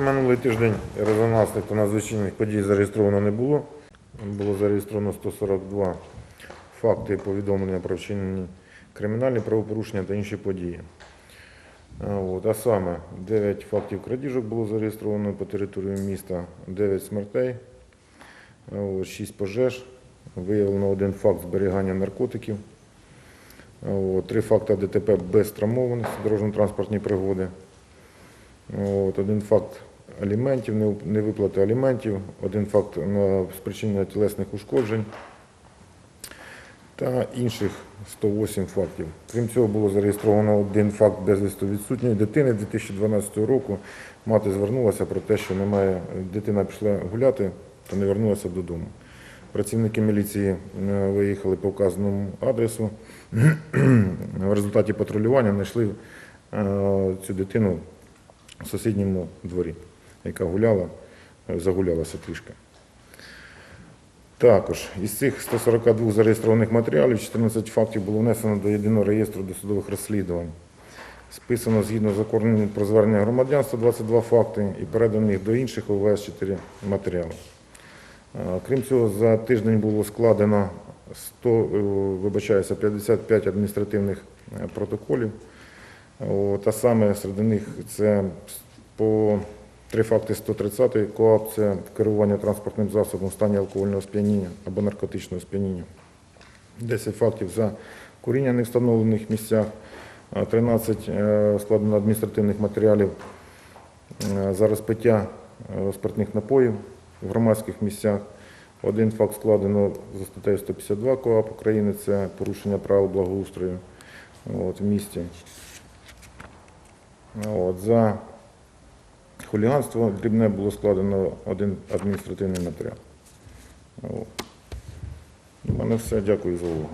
минулий тиждень резонансних та надзвичайних подій зареєстровано не було. Було зареєстровано 142 факти повідомлення про вчинені кримінальні правопорушення та інші події. От, а саме 9 фактів крадіжок було зареєстровано по території міста, 9 смертей, 6 пожеж, виявлено один факт зберігання наркотиків, 3 факти ДТП без травмованих, дорожньо-транспортні пригоди. От, один факт аліментів, не- невиплати аліментів, один факт спричинення тілесних ушкоджень та інших 108 фактів. Крім цього, було зареєстровано один факт безвісту відсутньої дитини 2012 року. Мати звернулася про те, що немає, дитина пішла гуляти та не вернулася додому. Працівники міліції е, виїхали по вказаному адресу. В результаті патрулювання знайшли е, цю дитину в сусідньому дворі, яка гуляла, е, загулялася трішки. Також із цих 142 зареєстрованих матеріалів 14 фактів було внесено до єдиного реєстру досудових розслідувань. Списано згідно з законом про звернення громадян 122 факти і передано їх до інших ОВС 4 матеріали. Крім цього, за тиждень було складено 100, е, вибачаюся, 55 адміністративних е, протоколів. От, а саме серед них це по три факти 130 КОАП, це керування транспортним засобом в стані алкогольного сп'яніння або наркотичного сп'яніння. 10 фактів за куріння в невстановлених місцях, 13 е, складено адміністративних матеріалів е, за розпиття е, спиртних напоїв в громадських місцях. Один факт складено за статтею 152 КОАП України, це порушення правил благоустрою от, в місті. От, за хуліганство дрібне було складено один адміністративний матеріал. От. У мене все. Дякую за увагу.